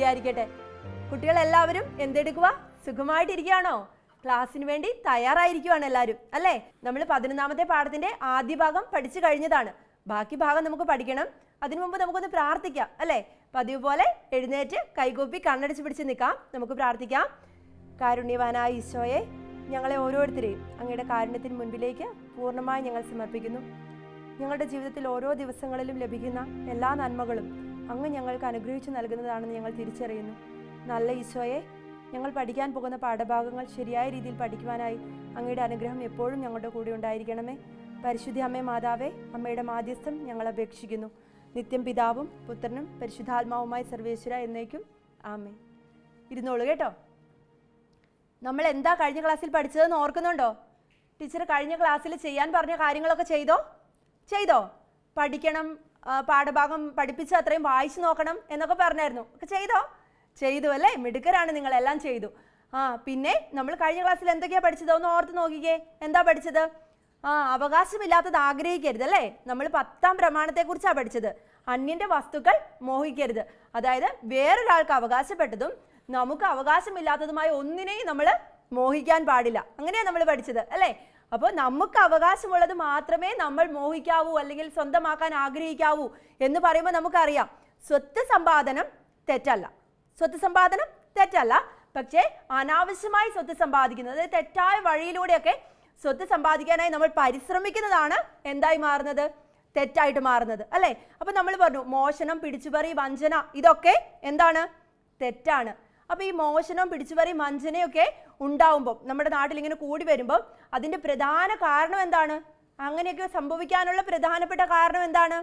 സ്തുതിയായിരിക്കട്ടെ കുട്ടികളെല്ലാവരും എന്തെടുക്കുക സുഖമായിട്ടിരിക്കുകയാണോ? ക്ലാസ്സിന് വേണ്ടി തയ്യാറായിരിക്കുവാണ് എല്ലാവരും അല്ലേ? നമ്മൾ പതിനൊന്നാമത്തെ പാഠത്തിന്റെ ആദ്യ ഭാഗം പഠിച്ചു കഴിഞ്ഞതാണ്. ബാക്കി ഭാഗം നമുക്ക് പഠിക്കണം. അതിനു മുമ്പ് നമുക്കൊന്ന് പ്രാർത്ഥിക്കാം അല്ലേ? പതിവ് പോലെ എഴുന്നേറ്റ് കൈകൂപ്പി കണ്ണടിച്ച് പിടിച്ച് നിൽക്കാം. നമുക്ക് പ്രാർത്ഥിക്കാം. കാരുണ്യവാനായ ഈശോയെ ഞങ്ങളെ ഓരോരുത്തരെയും അങ്ങയുടെ കാരുണ്യത്തിന് മുൻപിലേക്ക് പൂർണമായി ഞങ്ങൾ സമർപ്പിക്കുന്നു. ഞങ്ങളുടെ ജീവിതത്തിൽ ഓരോ ദിവസങ്ങളിലും ലഭിക്കുന്ന എല്ലാ നന്മകളും അങ്ങ് ഞങ്ങൾക്ക് അനുഗ്രഹിച്ചു നൽകുന്നതാണെന്ന് ഞങ്ങൾ തിരിച്ചറിയുന്നു. നല്ല ഈശോയെ ഞങ്ങൾ പഠിക്കാൻ പോകുന്ന പാഠഭാഗങ്ങൾ ശരിയായ രീതിയിൽ പഠിക്കുവാനായി അങ്ങയുടെ അനുഗ്രഹം എപ്പോഴും ഞങ്ങളുടെ കൂടെ ഉണ്ടായിരിക്കണമേ. പരിശുദ്ധി അമ്മേ മാതാവേ അമ്മയുടെ മാധ്യസ്ഥം ഞങ്ങൾ അപേക്ഷിക്കുന്നു. നിത്യം പിതാവും പുത്രനും പരിശുദ്ധാത്മാവുമായി സർവേശ്വര എന്നേക്കും. ആമേ ഇരുന്നോളൂ കേട്ടോ. നമ്മൾ എന്താ കഴിഞ്ഞ ക്ലാസ്സിൽ പഠിച്ചതെന്ന് ഓർക്കുന്നുണ്ടോ? ടീച്ചർ കഴിഞ്ഞ ക്ലാസ്സിൽ ചെയ്യാൻ പറഞ്ഞ കാര്യങ്ങളൊക്കെ ചെയ്തോ? ചെയ്തോ? പഠിക്കണം പാഠഭാഗം പഠിപ്പിച്ച് അത്രയും വായിച്ചു നോക്കണം എന്നൊക്കെ പറഞ്ഞായിരുന്നു. ഒക്കെ ചെയ്തോ? ചെയ്തു അല്ലേ? മിടുക്കരാണ് നിങ്ങളെല്ലാം ചെയ്തു. ആ പിന്നെ നമ്മൾ കഴിഞ്ഞ ക്ലാസ്സിൽ എന്തൊക്കെയാ പഠിച്ചത് ഒന്ന് ഓർത്ത് നോക്കിക്കേ. എന്താ പഠിച്ചത്? ആ അവകാശമില്ലാത്തത് ആഗ്രഹിക്കരുത് അല്ലേ? നമ്മൾ പത്താം പ്രമാണത്തെക്കുറിച്ചാണ് പഠിച്ചത്. അന്യന്റെ വസ്തുക്കൾ മോഹിക്കരുത്. അതായത് വേറൊരാൾക്ക് അവകാശപ്പെട്ടതും നമുക്ക് അവകാശമില്ലാത്തതുമായ ഒന്നിനെയും നമ്മൾ മോഹിക്കാൻ പാടില്ല. അങ്ങനെയാണ് നമ്മൾ പഠിച്ചത് അല്ലേ? അപ്പോൾ നമുക്ക് അവകാശമുള്ളത് മാത്രമേ നമ്മൾ മോഹിക്കാവൂ അല്ലെങ്കിൽ സ്വന്തമാക്കാൻ ആഗ്രഹിക്കാവൂ എന്ന് പറയുമ്പോൾ നമുക്കറിയാം. സ്വത്ത് സമ്പാദനം തെറ്റല്ല. സ്വത്ത് സമ്പാദനം തെറ്റല്ല. പക്ഷേ അനാവശ്യമായി സ്വത്ത് സമ്പാദിക്കുന്നത് അതായത് തെറ്റായ വഴിയിലൂടെയൊക്കെ സ്വത്ത് സമ്പാദിക്കാനായി നമ്മൾ പരിശ്രമിക്കുന്നതാണ് എന്തായി മാറുന്നത്? തെറ്റായിട്ട് മാറുന്നത്. അല്ലേ? അപ്പൊ നമ്മൾ പറഞ്ഞു മോഷണം പിടിച്ചുപറി വഞ്ചന ഇതൊക്കെ എന്താണ്? തെറ്റാണ്. അപ്പൊ ഈ മോഷണം പിടിച്ചുപറി വഞ്ചനയൊക്കെ ഉണ്ടാവുമ്പോൾ നമ്മുടെ നാട്ടിൽ ഇങ്ങനെ കൂടി വരുമ്പോൾ അതിന്റെ പ്രധാന കാരണം എന്താണ്? അങ്ങനെയൊക്കെ സംഭവിക്കാനുള്ള പ്രധാനപ്പെട്ട കാരണം എന്താണ്?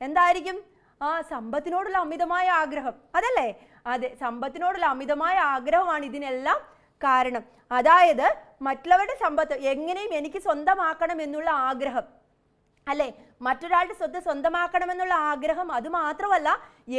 എന്തായിരിക്കും? ആ സമ്പത്തിനോടുള്ള അമിതമായ ആഗ്രഹം. അതല്ലേ? അതെ സമ്പത്തിനോടുള്ള അമിതമായ ആഗ്രഹമാണ് ഇതിനെല്ലാം കാരണം. അതായത് മറ്റുള്ളവരുടെ സമ്പത്ത് എങ്ങനെയും എനിക്ക് സ്വന്തമാക്കണം എന്നുള്ള ആഗ്രഹം. അല്ലേ? മറ്റൊരാളുടെ സ്വത്ത് സ്വന്തമാക്കണമെന്നുള്ള ആഗ്രഹം അത് മാത്രമല്ല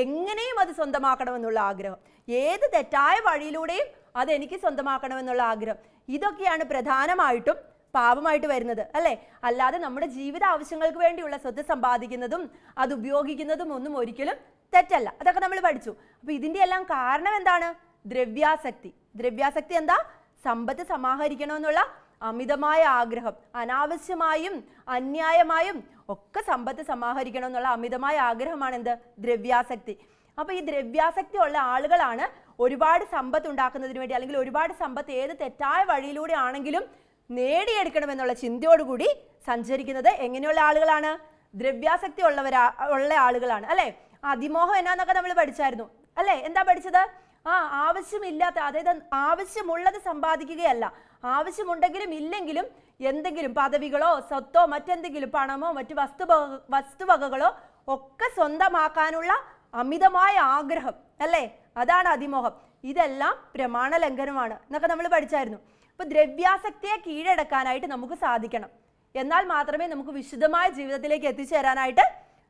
എങ്ങനെയും അത് സ്വന്തമാക്കണമെന്നുള്ള ആഗ്രഹം. ഏത് തെറ്റായ വഴിയിലൂടെയും അത് എനിക്ക് സ്വന്തമാക്കണമെന്നുള്ള ആഗ്രഹം. ഇതൊക്കെയാണ് പ്രധാനമായിട്ടും പാപമായിട്ട് വരുന്നത് അല്ലേ? അല്ലാതെ നമ്മുടെ ജീവിത ആവശ്യങ്ങൾക്ക് വേണ്ടിയുള്ള സ്വത്ത് സമ്പാദിക്കുന്നതും അത് ഉപയോഗിക്കുന്നതും ഒന്നും ഒരിക്കലും തെറ്റല്ല. അതൊക്കെ നമ്മൾ പഠിച്ചു. അപ്പൊ ഇതിന്റെ എല്ലാം കാരണം എന്താണ്? ദ്രവ്യാസക്തി. ദ്രവ്യാസക്തി എന്താ? സമ്പത്ത് സമാഹരിക്കണമെന്നുള്ള അമിതമായ ആഗ്രഹം അനാവശ്യമായും അന്യായമായും ഒക്കെ സമ്പത്ത് സമാഹരിക്കണം എന്നുള്ള അമിതമായ ആഗ്രഹമാണ് എന്ത് ദ്രവ്യാസക്തി. അപ്പൊ ഈ ദ്രവ്യാസക്തി ഉള്ള ആളുകളാണ് ഒരുപാട് സമ്പത്ത് ഉണ്ടാക്കുന്നതിന് വേണ്ടി അല്ലെങ്കിൽ ഒരുപാട് സമ്പത്ത് ഏത് തെറ്റായ വഴിയിലൂടെ ആണെങ്കിലും നേടിയെടുക്കണമെന്നുള്ള ചിന്തയോടുകൂടി സഞ്ചരിക്കുന്നത് എങ്ങനെയുള്ള ആളുകളാണ്? ദ്രവ്യാസക്തി ഉള്ളവരാ ഉള്ള ആളുകളാണ്. അല്ലെ? അതിമോഹം എന്നാന്നൊക്കെ നമ്മൾ പഠിച്ചായിരുന്നു. അല്ലെ? എന്താ പഠിച്ചത്? ആ ആവശ്യമില്ലാത്ത അതായത് ആവശ്യമുള്ളത് സമ്പാദിക്കുകയല്ല. ആവശ്യമുണ്ടെങ്കിലും ഇല്ലെങ്കിലും എന്തെങ്കിലും പദവികളോ സ്വത്തോ മറ്റെന്തെങ്കിലും പണമോ മറ്റ് വസ്തു വസ്തുവകകളോ ഒക്കെ സ്വന്തമാക്കാനുള്ള അമിതമായ ആഗ്രഹം അല്ലേ? അതാണ് അതിമോഹം. ഇതെല്ലാം പ്രമാണ ലംഘനമാണ് എന്നൊക്കെ നമ്മൾ പഠിച്ചായിരുന്നു. അപ്പൊ ദ്രവ്യാസക്തിയെ കീഴടക്കാനായിട്ട് നമുക്ക് സാധിക്കണം. എന്നാൽ മാത്രമേ നമുക്ക് വിശുദ്ധമായ ജീവിതത്തിലേക്ക് എത്തിച്ചേരാനായിട്ട്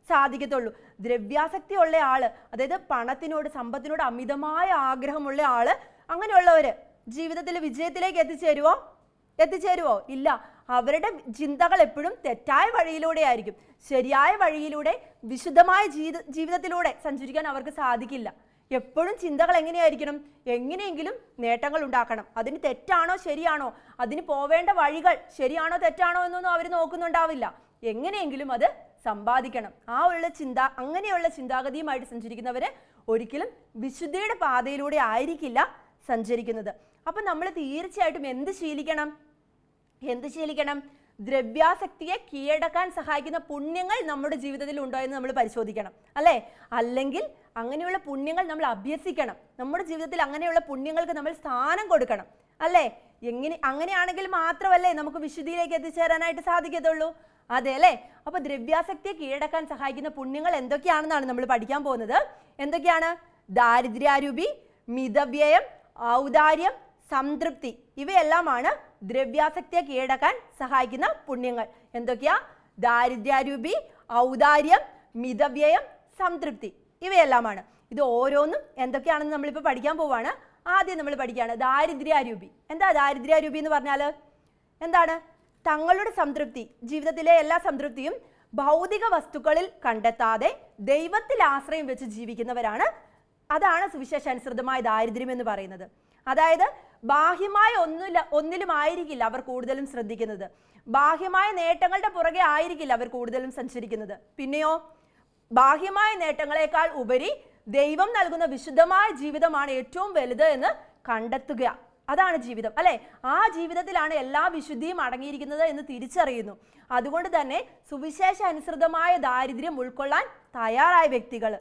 സാധിക്കത്തുള്ളൂ. ദ്രവ്യാസക്തി ഉള്ള ആൾ അതായത് പണത്തിനോട് സമ്പത്തിനോട് അമിതമായ ആഗ്രഹമുള്ള ആൾ അങ്ങനെയുള്ളവര് ജീവിതത്തിൽ വിജയത്തിലേക്ക് എത്തിച്ചേരുവോ? എത്തിച്ചേരുവോ? ഇല്ല. അവരുടെ ചിന്തകൾ എപ്പോഴും തെറ്റായ വഴിയിലൂടെ ആയിരിക്കും. ശരിയായ വഴിയിലൂടെ വിശുദ്ധമായ ജീവിത ജീവിതത്തിലൂടെ സഞ്ചരിക്കാൻ അവർക്ക് സാധിക്കില്ല. എപ്പോഴും ചിന്തകൾ എങ്ങനെയായിരിക്കണം? എങ്ങനെയെങ്കിലും നേട്ടങ്ങൾ ഉണ്ടാക്കണം. അതിന് തെറ്റാണോ ശരിയാണോ? അതിന് പോവേണ്ട വഴികൾ ശരിയാണോ തെറ്റാണോ എന്നൊന്നും അവർ നോക്കുന്നുണ്ടാവില്ല. എങ്ങനെയെങ്കിലും അത് സമ്പാദിക്കണം. ആ ഉള്ള ചിന്ത അങ്ങനെയുള്ള ചിന്താഗതിയുമായിട്ട് സഞ്ചരിക്കുന്നവര് ഒരിക്കലും വിശുദ്ധിയുടെ പാതയിലൂടെ ആയിരിക്കില്ല സഞ്ചരിക്കുന്നത്. അപ്പൊ നമ്മൾ തീർച്ചയായിട്ടും എന്ത് ശീലിക്കണം? എന്ത് ശീലിക്കണം? ദ്രവ്യാസക്തിയെ കീഴടക്കാൻ സഹായിക്കുന്ന പുണ്യങ്ങൾ നമ്മുടെ ജീവിതത്തിൽ ഉണ്ടോ എന്ന് നമ്മൾ പരിശോധിക്കണം അല്ലേ? അല്ലെങ്കിൽ അങ്ങനെയുള്ള പുണ്യങ്ങൾ നമ്മൾ അഭ്യസിക്കണം. നമ്മുടെ ജീവിതത്തിൽ അങ്ങനെയുള്ള പുണ്യങ്ങൾക്ക് നമ്മൾ സ്ഥാനം കൊടുക്കണം അല്ലേ? എങ്ങനെ അങ്ങനെയാണെങ്കിൽ മാത്രമല്ലേ നമുക്ക് വിശുദ്ധിയിലേക്ക് എത്തിച്ചേരാനായിട്ട് സാധിക്കത്തുള്ളൂ? അതെ അല്ലേ? അപ്പൊ ദ്രവ്യാസക്തിയെ കീഴടക്കാൻ സഹായിക്കുന്ന പുണ്യങ്ങൾ എന്തൊക്കെയാണെന്നാണ് നമ്മൾ പഠിക്കാൻ പോകുന്നത്. എന്തൊക്കെയാണ്? ദാരിദ്ര്യാരൂപി മിതവ്യയം ഔദാര്യം സംതൃപ്തി. ഇവയെല്ലാമാണ് ദ്രവ്യാസക്തിയെ കീഴടക്കാൻ സഹായിക്കുന്ന പുണ്യങ്ങൾ. എന്തൊക്കെയാ? ദാരിദ്ര്യാരൂപി ഔദാര്യം മിതവ്യയം സംതൃപ്തി. ഇവയെല്ലാമാണ്. ഇത് ഓരോന്നും എന്തൊക്കെയാണെന്ന് നമ്മളിപ്പോൾ പഠിക്കാൻ പോവാണ്. ആദ്യം നമ്മൾ പഠിക്കുകയാണ് ദാരിദ്ര്യാരൂപി. എന്താ ദാരിദ്ര്യാരൂപി എന്ന് പറഞ്ഞാൽ എന്താണ്? തങ്ങളുടെ സംതൃപ്തി ജീവിതത്തിലെ എല്ലാ സംതൃപ്തിയും ഭൗതിക വസ്തുക്കളിൽ കണ്ടെത്താതെ ദൈവത്തിൽ ആശ്രയം വെച്ച് ജീവിക്കുന്നവരാണ്. അതാണ് സുവിശേഷാനുസൃതമായ ദാരിദ്ര്യം എന്ന് പറയുന്നത്. അതായത് ബാഹ്യമായ ഒന്നില ഒന്നിലും ആയിരിക്കില്ല അവർ കൂടുതലും ശ്രദ്ധിക്കുന്നത്. ബാഹ്യമായ നേട്ടങ്ങളുടെ പുറകെ ആയിരിക്കില്ല അവർ കൂടുതലും സഞ്ചരിക്കുന്നത്. പിന്നെയോ ബാഹ്യമായ നേട്ടങ്ങളെക്കാൾ ഉപരി ദൈവം നൽകുന്ന വിശുദ്ധമായ ജീവിതമാണ് ഏറ്റവും വലുത് എന്ന് കണ്ടെത്തുക. അതാണ് ജീവിതം അല്ലെ? ആ ജീവിതത്തിലാണ് എല്ലാ വിശുദ്ധിയും അടങ്ങിയിരിക്കുന്നത് എന്ന് തിരിച്ചറിയുന്നു. അതുകൊണ്ട് തന്നെ സുവിശേഷ അനുസൃതമായ ദാരിദ്ര്യം ഉൾക്കൊള്ളാൻ തയ്യാറായ വ്യക്തികൾ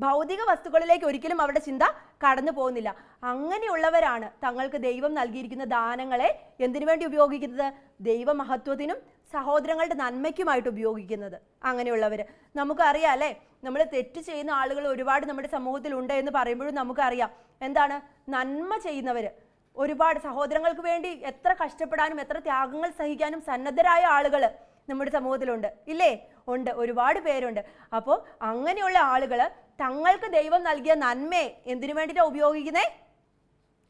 ഭൗതിക വസ്തുക്കളിലേക്ക് ഒരിക്കലും അവരുടെ ചിന്ത കടന്നു പോകുന്നില്ല. അങ്ങനെയുള്ളവരാണ് തങ്ങൾക്ക് ദൈവം നൽകിയിരിക്കുന്ന ദാനങ്ങളെ എന്തിനു വേണ്ടി ഉപയോഗിക്കുന്നത്? ദൈവമഹത്വത്തിനും സഹോദരങ്ങളുടെ നന്മയ്ക്കുമായിട്ട് ഉപയോഗിക്കുന്നത്. അങ്ങനെയുള്ളവർ നമുക്കറിയാം അല്ലേ? നമ്മൾ തെറ്റ് ചെയ്യുന്ന ആളുകൾ ഒരുപാട് നമ്മുടെ സമൂഹത്തിൽ ഉണ്ട് എന്ന് പറയുമ്പോഴും നമുക്കറിയാം. എന്താണ്? നന്മ ചെയ്യുന്നവർ ഒരുപാട് സഹോദരങ്ങൾക്ക് വേണ്ടി എത്ര കഷ്ടപ്പെടാനും എത്ര ത്യാഗങ്ങൾ സഹിക്കാനും സന്നദ്ധരായ ആളുകൾ നമ്മുടെ സമൂഹത്തിലുണ്ട്. ഇല്ലേ? ഉണ്ട് ഒരുപാട് പേരുണ്ട്. അപ്പോൾ അങ്ങനെയുള്ള ആളുകൾ തങ്ങൾക്ക് ദൈവം നൽകിയ നന്മയെ എന്തിനു വേണ്ടിയിട്ടാണ് ഉപയോഗിക്കുന്നേ?